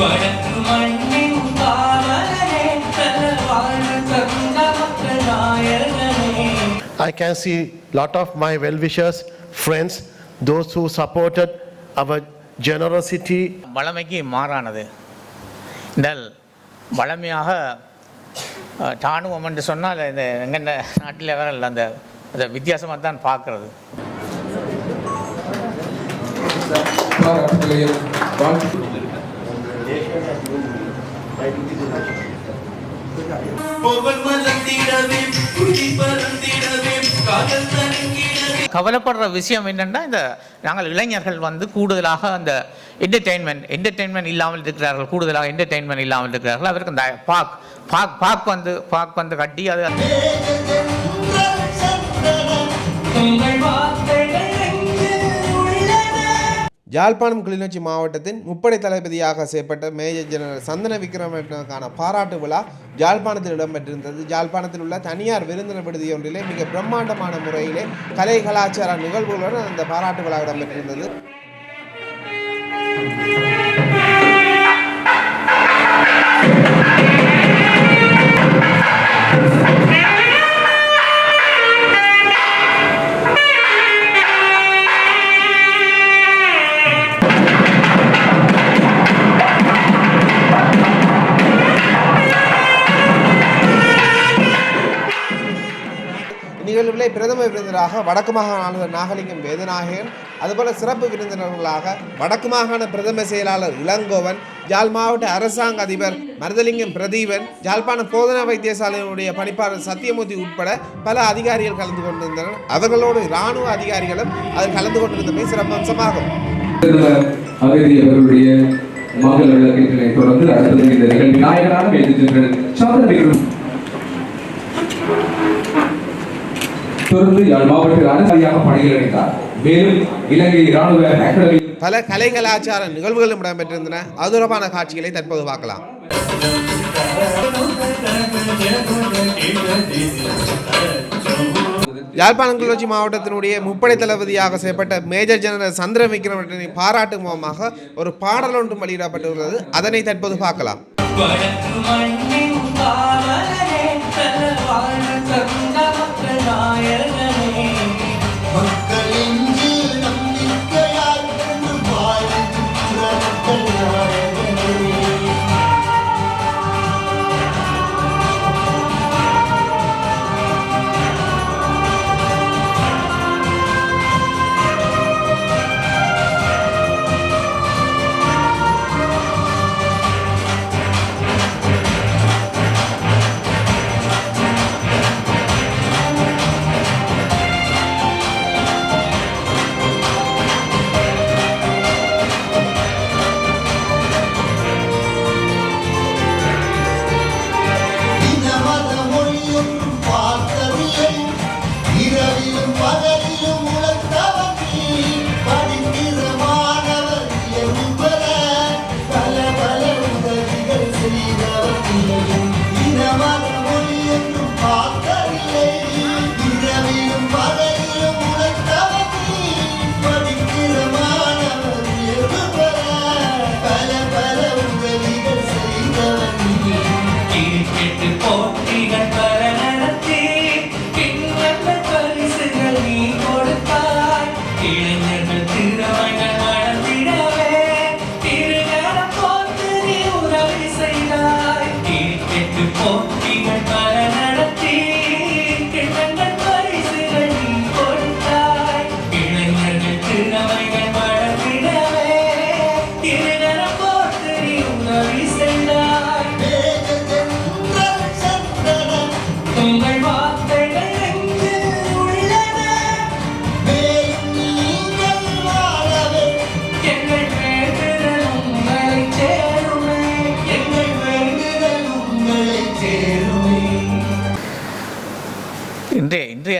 வடக்கு மண்ணின் நல்ல வாழ்வு தந்த மக்கள் நாயகனே I can see lot of my well-wishers, friends, those who supported our generosity. வளமைக்கு மாறானது. இந்த வளமையாக அஹ், என்று சொன்னால் இந்த எங்கள் நாட்டில் வேற இல்லை அந்த அந்த வித்தியாசமாக தான் பார்க்குறது. பாராட்டுகளையும் வாழ்த்து கவலைப்படுற விஷயம் என்னென்னா இந்த நாங்கள் இளைஞர்கள் வந்து கூடுதலாக அந்த என்டர்டெயின்மெண்ட் என்டர்டெயின்மெண்ட் இல்லாமல் இருக்கிறார்கள் கூடுதலாக என்டர்டெயின்மெண்ட் இல்லாமல் இருக்கிறார்கள். அவருக்கு இந்த பாக் பாக் பாக் வந்து பாக் வந்து கட்டி அது யாழ்ப்பாணம் கிளிநொச்சி மாவட்டத்தின் முப்படை தளபதியாக செயற்பட்ட மேஜர் ஜெனரல் சந்தன விக்ரமனுக்கான பாராட்டு விழா யாழ்ப்பாணத்தில் இடம்பெற்றிருந்தது. யாழ்ப்பாணத்தில் உள்ள தனியார் விருந்தினர் விடுதி ஒன்றிலே மிக பிரம்மாண்டமான முறையிலே கலை கலாச்சார நிகழ்வுகளுடன் அந்த பாராட்டு விழா இடம்பெற்றிருந்தது. விருந்தினராக வடக்கு மாகாண ஆளுநர் நாகலிங்கம் வேதநாயகன் அதுபோல சிறப்பு விருந்தினர்களாக வடக்கு மாகாண பிரதம செயலாளர் இளங்கோவன் யாழ் மாவட்ட அரசாங்க அதிபர் மருதலிங்கம் பிரதீபன் யாழ்ப்பாண போதனா வைத்தியசாலையினுடைய பணிப்பாளர் சத்தியமூர்த்தி உட்பட பல அதிகாரிகள் கலந்து கொண்டிருந்தனர். அவர்களோடு இராணுவ அதிகாரிகளும் அதில் கலந்து கொண்டிருந்தமை சிறப்பு அம்சமாகும். மகள் விளக்கத்தினை தொடர்ந்து அடுத்தது இந்த நிகழ்வின் நாயகரான மேஜர் தொடர்ந்து யாழ் மாவட்ட அதிகாரியாக பணியில் இணைத்தார் மேலும் இலங்கை ராணுவ அகாடமி பல கலை கலாச்சார நிகழ்வுகளும் இடம்பெற்றிருந்தன. அதுரமான காட்சிகளை தற்போது பார்க்கலாம். யாழ்ப்பாணம் கிளர்ச்சி மாவட்டத்தினுடைய முப்படை தளபதியாக செய்யப்பட்ட மேஜர் ஜெனரல் சந்திர விக்ரமனை பாராட்டும் முகமாக ஒரு பாடல் ஒன்றும் வெளியிடப்பட்டுள்ளது அதனை தற்போது பார்க்கலாம். வடக்கு மண்ணின் காவலனே நல்ல வாழ்வு தந்த மக்கள் நாயகனே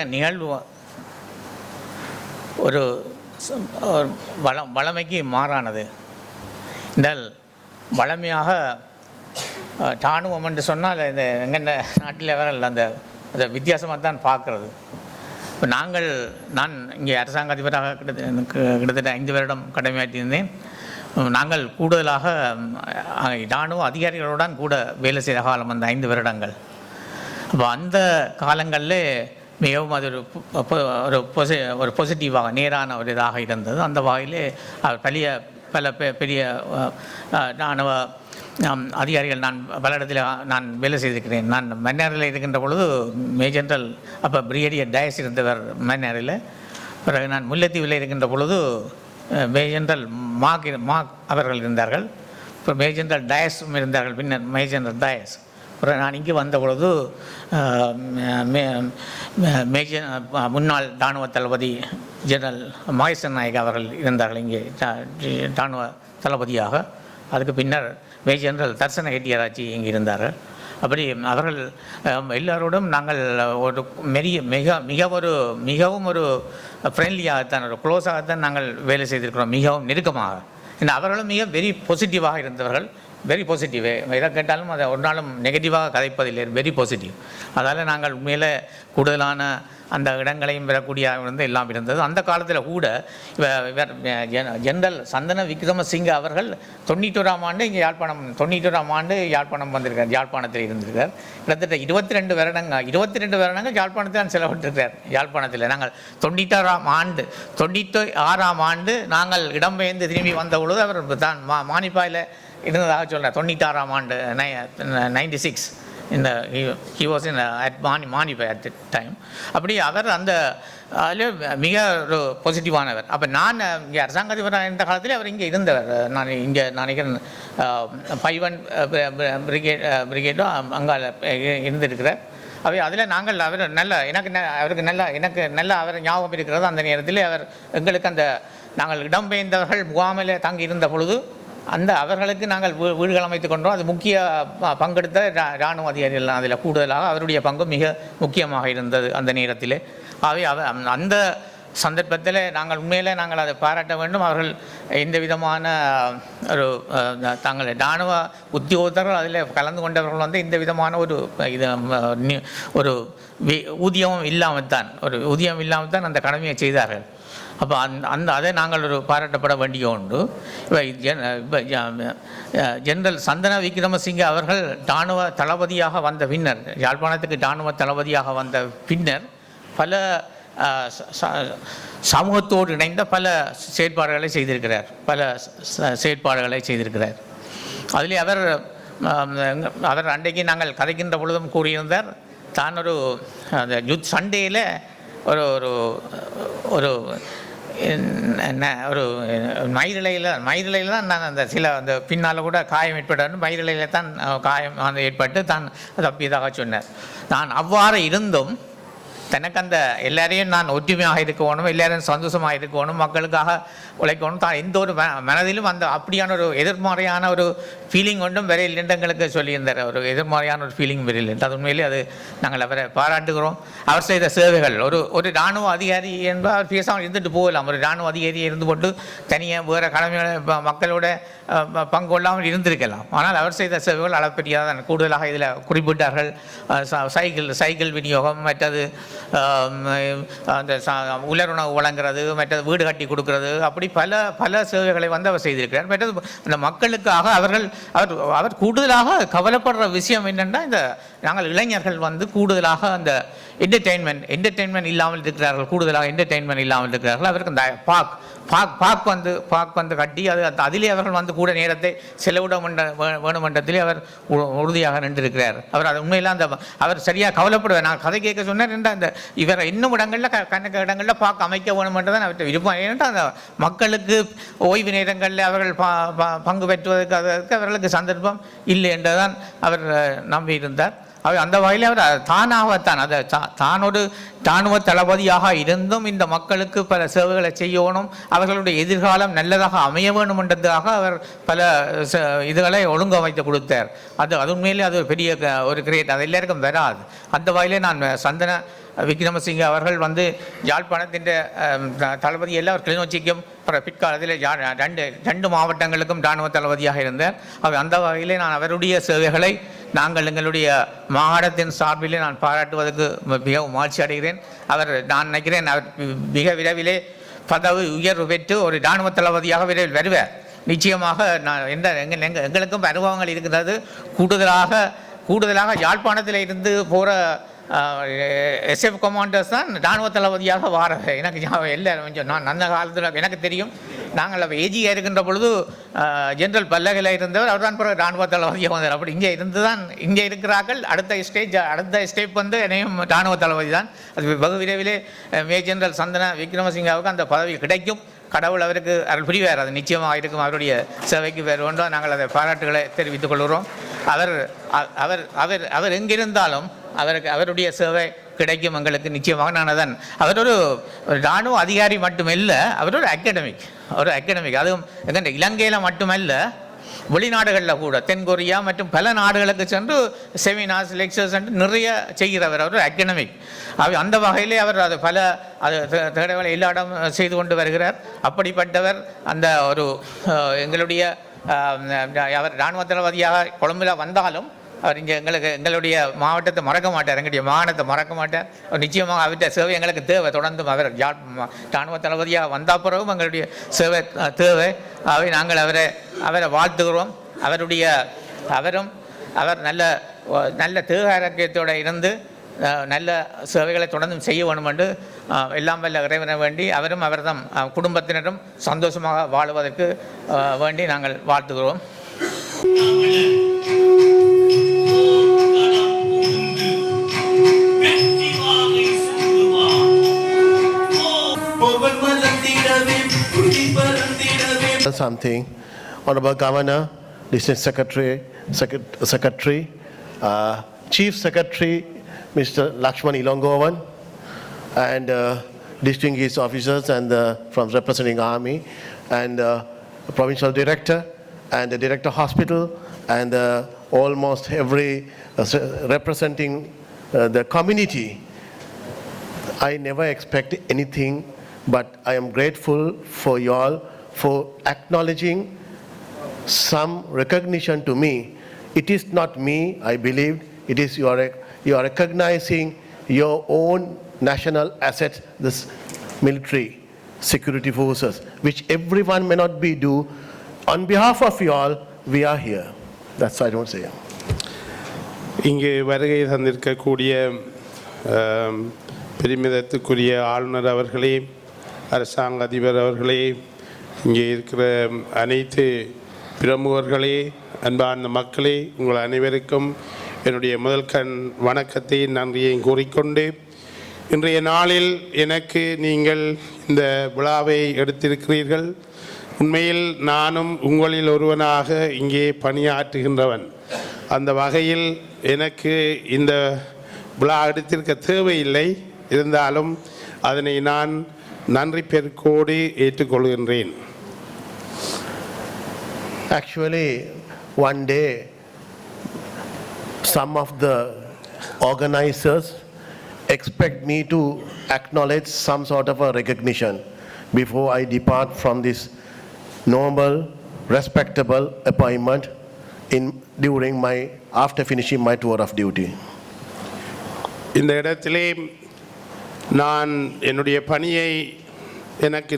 இன்றைய நிகழ்வு ஒரு வளம் வளமைக்கு மாறானது. இந்த வளமையாக அஹ், இராணுவம் என்று சொன்னால் இந்த எங்கென்ன நாட்டில் வர அந்த அந்த வித்தியாசமாக தான் பார்க்குறது. இப்போ நாங்கள் நான் இங்கே அரசாங்க அதிபராக கிட்டத்தட்ட கிட்டத்தட்ட ஐந்து வருடம் கடமையாற்றியிருந்தேன் நாங்கள் கூடுதலாக இராணுவ அதிகாரிகளுடன் கூட வேலை செய்த காலம் அந்த ஐந்து வருடங்கள். அப்போ அந்த காலங்களில் மிகவும் அது ஒரு ஒரு பொசி ஒரு பாசிட்டிவாக நேரான ஒரு இதாக இருந்தது. அந்த வகையிலே அவர் பெரிய பல பெ- பெரிய இராணுவ அதிகாரிகள் நான் பல இடத்துல நான் வேலை செய்திருக்கிறேன். நான் மன்னாரில் இருக்கின்ற பொழுது மேஜென்ரல் அப்போ பிரிகேடியர் டயஸ் இருந்தவர் மன்னாரில். பிறகு நான் முல்லைத்தீவில் இருக்கின்ற பொழுது மேஜென்ரல் மாக் மாக் அவர்கள் இருந்தார்கள். இப்போ மேஜென்ரல் டயஸும் இருந்தார்கள். பின்னர் மேஜென்ரல் டயஸ். அப்புறம் நான் இங்கே வந்த பொழுது மே- மேஜர் முன்னாள் இராணுவ தளபதி ஜெனரல் மகேசன் நாயக் அவர்கள் இருந்தார்கள் இங்கே. இராணுவ தளபதியாக. அதுக்கு பின்னர் மேஜர் ஜெனரல் தர்சன ஹெட்டியராஜி இங்கே இருந்தார்கள் அப்படி அவர்கள் எல்லாரோடும் நாங்கள் ஒரு மெரிய மிக மிக ஒரு மிகவும் ஒரு ஃப்ரெண்ட்லியாகத்தான் ஒரு க்ளோஸாகத்தான் நாங்கள் வேலை செய்திருக்கிறோம். மிகவும் நெருக்கமாக. ஏன்னா அவர்களும் மிக வெரி பாசிட்டிவாக இருந்தவர்கள். வெரி பாசிட்டிவ் எதை கேட்டாலும் அதை ஒரு நாளும் நெகட்டிவாக கதைப்பதில்லை. வெரி பாசிட்டிவ் அதால் நாங்கள் உண்மையில் கூடுதலான அந்த இடங்களையும் பெறக்கூடிய வந்து எல்லாம் இருந்தது. அந்த காலத்தில் கூட இவர் ஜெனரல் சந்தன விக்ரமசிங்க அவர்கள் தொண்ணூற்றோராம் ஆண்டு இங்கே யாழ்ப்பாணம் தொண்ணூற்றோராம் ஆண்டு யாழ்ப்பாணம் வந்திருக்கார் யாழ்ப்பாணத்தில் இருந்திருக்கார். கிட்டத்தட்ட இருபத்தி ரெண்டு வருடங்கள் இருபத்தி ரெண்டு வருடங்கள் யாழ்ப்பாணத்தில் தான் செலவிட்டிருக்கார் யாழ்ப்பாணத்தில். நாங்கள் தொண்ணூற்றாறாம் ஆண்டு தொண்ணூற்றி ஆறாம் ஆண்டு நாங்கள் இடம்பெயர்ந்து திரும்பி வந்த பொழுது அவர் தான் மா மானிப்பாயில் இருந்ததாக சொல்கிறார் தொண்ணூத்தாறாம் ஆண்டு நை நைன்டி சிக்ஸ் இந்த ஹி வாஸ் இன் அட் மானி மானிபை அட் த டைம் அப்படி அவர் அந்த அதில் மிக ஒரு பாசிட்டிவானவர் அப்போ நான் இங்கே அரசாங்க அதிபராக இருந்த காலத்தில் அவர் இங்கே இருந்தவர். நான் இங்கே நான் ஃபைவ் ஒன் பிரிகேட் பிரிகேடும் அங்கால இருந்திருக்கிறார். அவை அதில் நாங்கள் அவர் நல்ல எனக்கு ந- அவருக்கு நல்ல எனக்கு நல்ல அவர் ஞாபகம் இருக்கிறது. அந்த நேரத்தில் அவர் எங்களுக்கு அந்த நாங்கள் இடம்பெயர்ந்தவர்கள் முகாமில் தங்கி இருந்த பொழுது அந்த அவர்களுக்கு நாங்கள் வீடுகள் அமைத்துக் கொண்டோம். அது முக்கிய பங்கெடுத்த ரா- இராணுவ அதிகாரிகள் அதில் கூடுதலாக அவருடைய பங்கு மிக முக்கியமாக இருந்தது அந்த நேரத்தில். ஆகவே அவ அந்த சந்தர்ப்பத்தில் நாங்கள் உண்மையிலே நாங்கள் அதை பாராட்ட வேண்டும். அவர்கள் எந்த விதமான ஒரு தாங்கள் இராணுவ உத்தியோகத்தர்கள் அதில் கலந்து கொண்டவர்கள் வந்து இந்த விதமான ஒரு இது ஒரு ஊதியமும் இல்லாமல் தான் ஒரு ஊதியம் இல்லாமல் தான் அந்த கடமையை செய்தார்கள். அப்போ அந் அந்த அதை நாங்கள் ஒரு பாராட்டப்பட வேண்டிய உண்டு. இப்போ ஜென் இப்போ ஜெனரல் சந்தன விக்ரமசிங்க அவர்கள் இராணுவ தளபதியாக வந்த பின்னர் யாழ்ப்பாணத்துக்கு இராணுவ தளபதியாக வந்த பின்னர் பல ச- சமூகத்தோடு இணைந்த பல செயற்பாடுகளை செய்திருக்கிறார். பல செயற்பாடுகளை செய்திருக்கிறார். அதிலே அவர் அவர் அன்றைக்கு நாங்கள் கதைக்கின்ற பொழுதும் கூறியிருந்தார் தான் ஒரு அந்த யுத் சண்டேயில் ஒரு ஒரு ஒரு ஒரு மயிரிழையில் மயிரிழையில் தான் நான் அந்த சில அந்த பின்னால் கூட காயம் ஏற்பட்டார். மயிரிழையில் தான் காயம் அந்த ஏற்பட்டு தான் தப்பியதாக சொன்னார். நான் அவ்வாறு இருந்தும் தனக்கு அந்த எல்லாரையும் நான் ஒற்றுமையாக இருக்கணும் எல்லாரும் சந்தோஷமாக இருக்கணும் மக்களுக்காக உழைக்கணும் தான் எந்த ஒரு ம- மனதிலும் அந்த அப்படியான ஒரு எதிர்மறையான ஒரு ஃபீலிங் ஒன்றும் வரையில் என்று எங்களுக்கு சொல்லியிருந்தார் ஒரு எதிர்மறையான ஒரு ஃபீலிங் வரையில் அது உண்மையிலே அது நாங்கள் அவரை பாராட்டுகிறோம். அவர் செய்த சேவைகள் ஒரு ஒரு இராணுவ அதிகாரி என்பால் அவர் பேசாமல் இருந்துட்டு போகலாம். ஒரு இராணுவ அதிகாரியை இருந்து கொண்டு தனியாக வேறு கடமைகளை மக்களோட ப- பங்கு கொள்ளாமல் இருந்திருக்கலாம். ஆனால் அவர் செய்த சேவைகள் அளப்பெரியாதான் கூடுதலாக இதில் குறிப்பிட்டார்கள். சைக்கிள் சைக்கிள் விநியோகம் மற்றது அந்த உலர் உலருணவு வழங்குறது மற்றது வீடு கட்டி கொடுக்கறது. அப்படி பல பல சேவைகளை வந்து அவர் செய்திருக்கிறார். மற்றது அந்த மக்களுக்காக அவர்கள் அவர் அவர் கூடுதலாக கவலைப்படுற விஷயம் என்னென்னா இந்த நாங்கள் இளைஞர்கள் வந்து கூடுதலாக அந்த என்டர்டெயின்மெண்ட் என்டர்டெயின்மெண்ட் இல்லாமல் இருக்கிறார்கள். கூடுதலாக என்டர்டெயின்மெண்ட் இல்லாமல் இருக்கிறார்கள். அவருக்கு இந்த பாக் பாக் பாக் வந்து பாக் வந்து கட்டி அது அது- அதிலே அவர்கள் வந்து கூட நேரத்தை செலவிட மண்ட வேணுமன்றத்திலே அவர் உ- உறுதியாக நின்றிருக்கிறார். அவர் அது உண்மையில் அந்த அவர் சரியாக கவலைப்படுவார். நான் கதை கேட்க சொன்னார் என்ற அந்த இவர் இன்னும் இடங்களில் க கணக்கு இடங்களில் பார்க்க அமைக்க வேணுமென்றதான் அவர்கிட்ட விருப்பம். ஏனென்றால் அந்த மக்களுக்கு ஓய்வு நேரங்களில் அவர்கள் ப- ப- பங்கு பெற்றுவதற்கு அதற்கு அவர்களுக்கு சந்தர்ப்பம் இல்லை என்றுதான் அவர் அஹ், நம்பியிருந்தார். அவர் அந்த வகையில் அவர் தானாகத்தான் அதை தா- தான் ஒரு இராணுவ தளபதியாக இருந்தும் இந்த மக்களுக்கு பல சேவைகளை செய்யணும் அவர்களுடைய எதிர்காலம் நல்லதாக அமைய வேண்டும் என்றதுக்காக அவர் பல ச- இதுகளை ஒழுங்கமைத்து கொடுத்தார். அது அது உண்மையிலே அது பெரிய க- ஒரு கிரியேட் அது எல்லாருக்கும் வராது. அந்த வகையிலே நான் சந்தன விக்ரமசிங்க அவர்கள் வந்து யாழ்ப்பாணத்தின் த- தளபதி கிளிநொச்சிக்கும் அப்புறம் பிற்காலத்தில் ரெண்டு ரெண்டு மாவட்டங்களுக்கும் இராணுவ தளபதியாக இருந்தார். அவர் அந்த வகையிலே நான் அவருடைய சேவைகளை நாங்கள் எங்களுடைய மாகாணத்தின் சார்பிலே நான் பாராட்டுவதற்கு மிகவும் மகிழ்ச்சி அடைகிறேன். அவர் நான் நினைக்கிறேன் அவர் மிக விரைவிலே பதவி உயர்வு பெற்று ஒரு இராணுவ தளபதியாக விரைவில் வருவார். நிச்சயமாக நான் எந்த எங்கள் எங்கள் எங்களுக்கும் அனுபவங்கள் இருக்கிறது கூடுதலாக கூடுதலாக யாழ்ப்பாணத்தில் இருந்து போகிற எஸ்எஃப் கமாண்டர்ஸ் தான் இராணுவ தளபதியாக வார எனக்கு ஞாபகம் இல்லை. கொஞ்சம் நான் அந்த காலத்தில் எனக்கு தெரியும். நாங்கள் அப்போ ஏஜியாக இருக்கின்ற பொழுது ஜென்ரல் பல்லகையில் இருந்தவர் அவர் தான் பிறகு இராணுவ தளபதியாக வந்தார். அப்படி இங்கே இருந்து தான் இங்கே இருக்கிறார்கள். அடுத்த ஸ்டேஜ் அடுத்த ஸ்டெப் வந்து என்னையும் இராணுவ தளபதி தான். அது வெகு விரைவிலே மே ஜென்ரல் சந்தன விக்ரமசிங்காவுக்கு அந்த பதவி கிடைக்கும். கடவுள் அவருக்கு அருள் புரிவார். அது நிச்சயமாக இருக்கும். அவருடைய சேவைக்கு வேறு ஒன்றும் நாங்கள் அதை பாராட்டுகளை தெரிவித்துக் கொள்கிறோம். அவர் அவர் அவர் அவர் எங்கிருந்தாலும் அவருக்கு அவருடைய சேவை கிடைக்கும் எங்களுக்கு நிச்சயமாக. நான் அதன் அவர் ஒரு இராணுவ அதிகாரி மட்டுமல்ல அவர் ஒரு அகாடமிக் ஒரு அகாடமிக் அதுவும் எங்கள் இலங்கையில் மட்டுமல்ல வெளிநாடுகளில் கூட தென்கொரியா மற்றும் பல நாடுகளுக்கு சென்று செமினார்ஸ் லெக்சர்ஸ் நிறைய செய்கிறவர். அவர் அகடமிக் அவர் அந்த வகையிலே அவர் அது பல அது தேடவலை தேடவேளை எல்லா இடம் செய்து கொண்டு வருகிறார். அப்படிப்பட்டவர் அந்த ஒரு எங்களுடைய அவர் இராணுவ தளபதியாக கொழும்புல வந்தாலும் அவர் இங்கே எங்களுக்கு எங்களுடைய மாவட்டத்தை மறக்க மாட்டார் எங்களுடைய மாகாணத்தை மறக்க மாட்டார். நிச்சயமாக அவர்கிட்ட சேவை எங்களுக்கு தேவை. தொடர்ந்தும் அவர் இராணுவ தளபதியாக வந்த பிறகும் எங்களுடைய சேவை தேவை. அவை நாங்கள் அவரை அவரை வாழ்த்துகிறோம். அவருடைய அவரும் அவர் நல்ல நல்ல தேக ஆரோக்கியத்தோடு இருந்து நல்ல சேவைகளை தொடர்ந்து செய்ய வேண்டும் என்று எல்லாம் வல்ல இறைவனை வேண்டி அவரும் அவர்தம் குடும்பத்தினரும் சந்தோஷமாக வாழ்வதற்கு வேண்டி நாங்கள் வாழ்த்துகிறோம். வெற்றி வாகை சூடுவான் Something, Honorable Governor, District Secretary, Secret- Secretary, uh, Chief Secretary, Mr. Lakshman Ilongovan, and uh, distinguished officers and uh, from representing Army, and uh, Provincial Director, and the Director Hospital, and uh, almost every uh, representing uh, the community. I never expect anything, but I am grateful for you all for acknowledging some recognition to me. It is not me, I believe, it is your you are recognizing your own national asset, this military security forces, which everyone may not be do. On behalf of you all, we are here. That's why I don't say. இங்கு வருகை தந்திருக்கக்கூடிய ஆம், பெருமிதத்துக்குரிய ஆளுநர் அவர்களே அரசாங்க அதிபர் அவர்களே இங்கே இருக்கிற அனைத்து பிரமுகர்களே அன்பார்ந்த மக்களே உங்கள் அனைவருக்கும் என்னுடைய முதல் கண் வணக்கத்தை நன்றியையும் கூறிக்கொண்டு இன்றைய நாளில் எனக்கு நீங்கள் இந்த விழாவை எடுத்திருக்கிறீர்கள். உண்மையில் நானும் உங்களில் ஒருவனாக இங்கே பணியாற்றுகின்றவன். அந்த வகையில் எனக்கு இந்த விழா எடுத்திருக்க தேவையில்லை. இருந்தாலும் அதனை நான் நன்றி பெருக்கோடு ஏற்றுக்கொள்கின்றேன். Actually one day some of the organizers expect me to acknowledge some sort of a recognition before I depart from this normal, respectable appointment in, during my, after finishing my tour of duty. இந்த இடத்திலே நான் என்னுடைய பணியை எனக்கு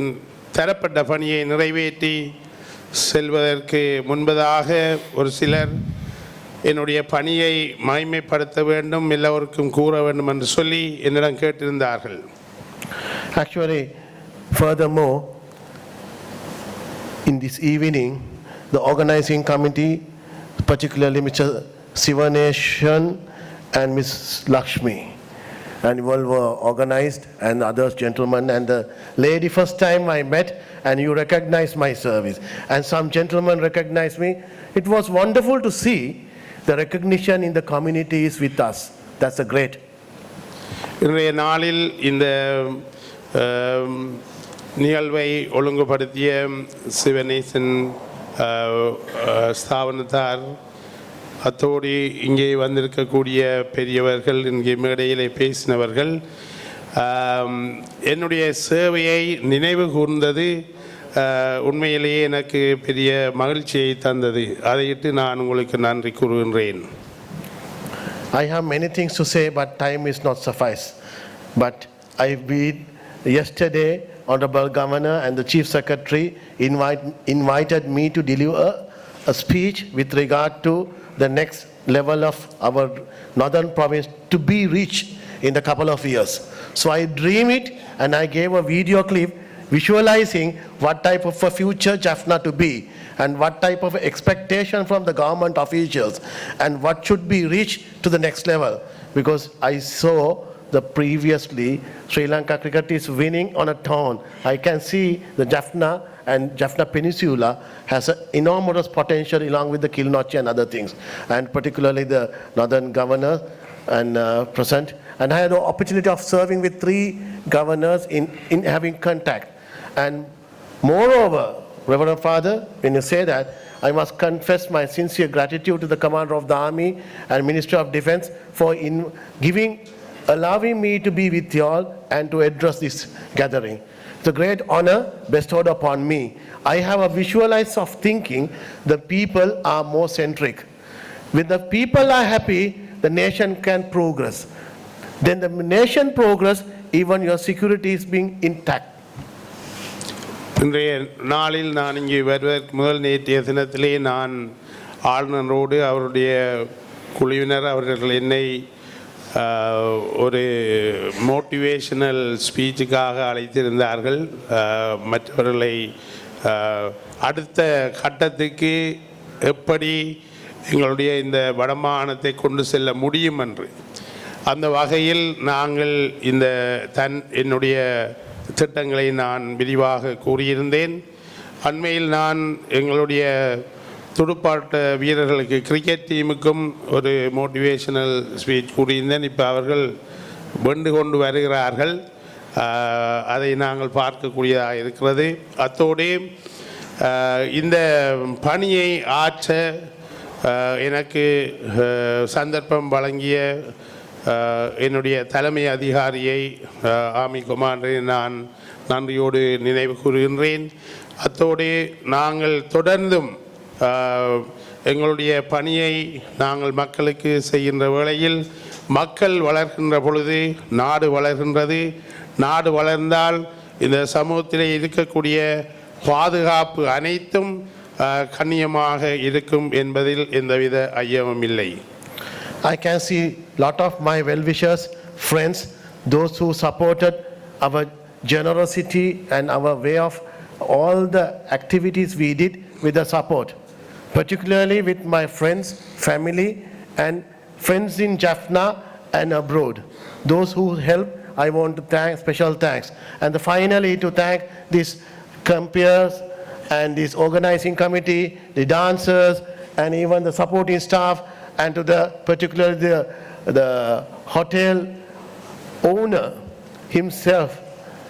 தரப்பட்ட பணியை நிறைவேற்றி செல்வதற்கு முன்பதாக ஒரு சிலர் என்னுடைய பணியை மகிமைப்படுத்த வேண்டும் எல்லோருக்கும் கூற வேண்டும் என்று சொல்லி என்னிடம் கேட்டிருந்தார்கள் Actually, furthermore, in this evening, the organizing committee, particularly Mr. Sivaneshan and Ms. Lakshmi, and you all were organized, and others gentlemen, and the lady first time I met, and you recognized my service, and some gentlemen recognized me. It was wonderful to see the recognition in the community is with us. That's a great. இன்றைய நாளில் இந்த நிகழ்வை ஒழுங்குபடுத்திய சிவநேசன் ஸ்தாபனத்தார் அத்தோடு இங்கே வந்திருக்கக்கூடிய பெரியவர்கள் இங்கே மேடையிலே பேசினவர்கள் என்னுடைய சேவையை நினைவு கூர்ந்தது உண்மையிலேயே எனக்கு பெரிய மகிழ்ச்சியை தந்தது அதையிட்டு நான் உங்களுக்கு நன்றி கூறுகின்றேன் I have many things to say, but time is not suffice. But I read yesterday Honorable Governor and the Chief Secretary invite, invited me to deliver a speech with regard to the next level of our northern province to be reached in a couple of years. So I dream it and I gave a video clip visualizing what type of a future Jaffna to be and what type of expectation from the government officials and what should be reached to the next level. Because I saw the previously Sri Lanka cricket is winning on a tone. I can see the Jaffna and Jaffna Peninsula has an enormous potential along with the Kilnochi and other things, and particularly the northern governor and uh, present. And I had the opportunity of serving with three governors in, in having contact. And moreover, Reverend Father, when you say that, I must confess my sincere gratitude to the Commander of the Army and Minister of Defense for in giving, allowing me to be with you all and to address this gathering. It's a great honor bestowed upon me. I have a visualize of thinking the people are more centric. When the people are happy, the nation can progress. Then the nation progress, even your security is being intact. இன்றைய நாளில் நான் இங்கே வருவதற்கு முதல் நேற்றைய தினத்திலே நான் ஆளுநரோடு அவருடைய குழுவினர் அவர்கள் என்னை ஒரு மோட்டிவேஷனல் ஸ்பீச்சுக்காக அழைத்திருந்தார்கள். மற்றவர்களை அடுத்த கட்டத்துக்கு எப்படி எங்களுடைய இந்த வடமாகாணத்தை கொண்டு செல்ல முடியும் என்று. அந்த வகையில் நாங்கள் இந்த தன் என்னுடைய திட்டங்களை நான் விரிவாக கூறியிருந்தேன். அண்மையில் நான் எங்களுடைய துடுப்பாட்ட வீரர்களுக்கு கிரிக்கெட் டீமுக்கும் ஒரு மோட்டிவேஷனல் ஸ்பீச் கூறியிருந்தேன். இப்போ அவர்கள் வெண்டு கொண்டு வருகிறார்கள். அதை நாங்கள் பார்க்கக்கூடியதாக இருக்கிறது. அத்தோடு இந்த பணியை ஆற்ற எனக்கு சந்தர்ப்பம் வழங்கிய என்னுடைய தலைமை அதிகாரியை ஆமி குமாரை நான் நன்றியோடு நினைவு கூறுகின்றேன். அத்தோடு நாங்கள் தொடர்ந்தும் எங்களுடைய பணியை நாங்கள் மக்களுக்கு செய்கின்ற வேளையில் மக்கள் வளர்கின்ற பொழுது நாடு வளர்கின்றது. நாடு வளர்ந்தால் இந்த சமூகத்திலே இருக்கக்கூடிய பாதுகாப்பு அனைத்தும் கண்ணியமாக இருக்கும் என்பதில் எந்தவித ஐயமும் இல்லை. I can see a lot of my well-wishers, friends, those who supported our generosity and our way of all the activities we did with the support, particularly with my friends, family, and friends in Jaffna and abroad. Those who helped, I want to thank, special thanks. And finally, to thank these compeers and this organizing committee, the dancers, and even the supporting staff, and to the, particularly the, the hotel owner himself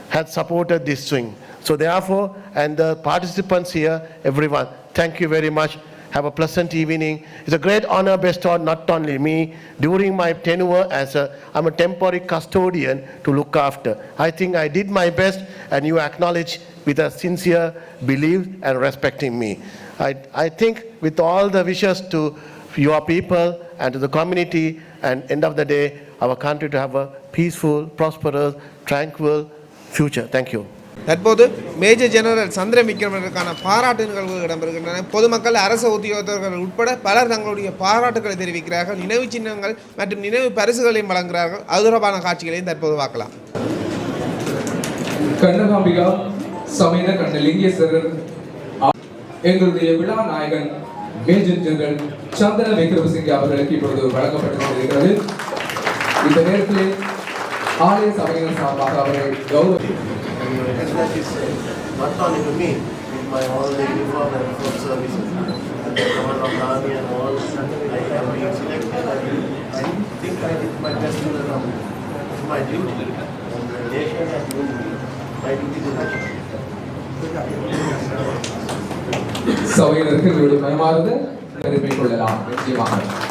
had supported this swing. So therefore, and the participants here, everyone, thank you very much. Have a pleasant evening. It's a great honor bestowed not only me during my tenure as a, I'm a temporary custodian to look after. I think I did my best and you acknowledge with a sincere belief and respecting me. I, I think with all the wishes to your people and to the community and end of the day, our country to have a peaceful, prosperous, tranquil future. Thank you. தற்போது major general Chandra விக்ரமனுக்கான பாராட்டு நிகழ்வுகள் இடம்பெறுகின்றன பொதுமக்கள் அரசு உத்தியோகத்தர்கள் உட்பட பலர் தங்களுடைய பாராட்டுகளை தெரிவிக்கிறார்கள் நினைவு சின்னங்கள் மற்றும் நினைவு பரிசுகளையும் வழங்குகிறார்கள் அது தொடர்பான காட்சிகளையும் தற்போது பார்க்கலாம் கண்ணகாம்பிகா சமேத கண்ண லிங்கேஸ்வரர் எங்களுடைய விழா நாயகன் மேஜர் ஜெனரல் சந்தன விக்ரமசிங்கே அவர்களுக்கு இப்பொழுது வழங்கப்பட்டுக் கொண்டிருக்கிறது இந்த நேரத்தில் ஆலய சபையினர் சார்பாக அவரை கௌரவ And that is uh, not only to me, with my all the uniform and full services, and the command of the army and all, I have been selected. I think I did my best to the number. It's my duty, and the nation has given me my duty to nation. சபையினருக்கு எங்களுடைய மனமார்ந்த பெருமை கொள்ளலாம் நிச்சயமாக.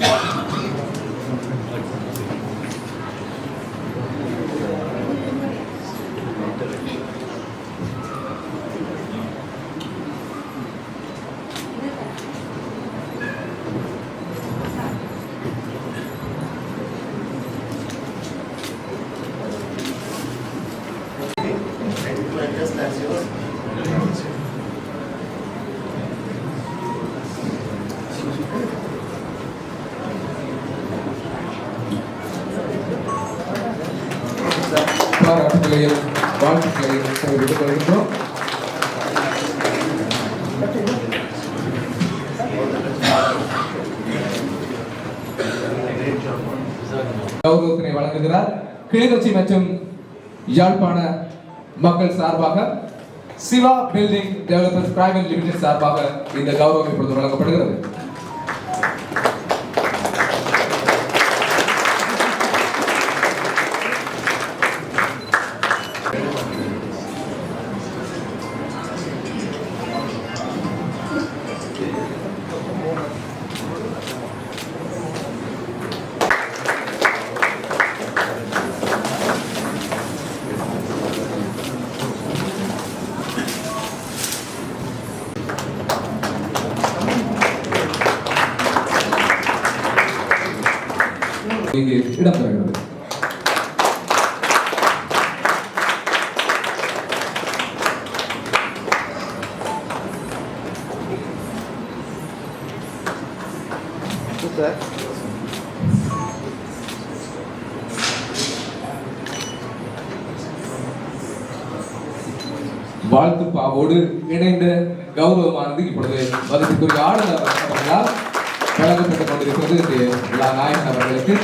one. வழங்குகிறார் கிளிநொச்சி மற்றும் யாழ்ப்பாண மக்கள் சார்பாக Siva building developers private limited சார்பாக இந்த கௌரவம் இப்பொழுது வழங்கப்படுகிறது. இடம் பெறுகிறது வாழ்த்து பாவோடு இணைந்த கௌரவமானது இப்பொழுது மதிப்புக்குரிய ஆளுநர் வழங்கப்பட்டுக் கொண்டிருக்கிறது விழா நாயகன் அவர்களுக்கு.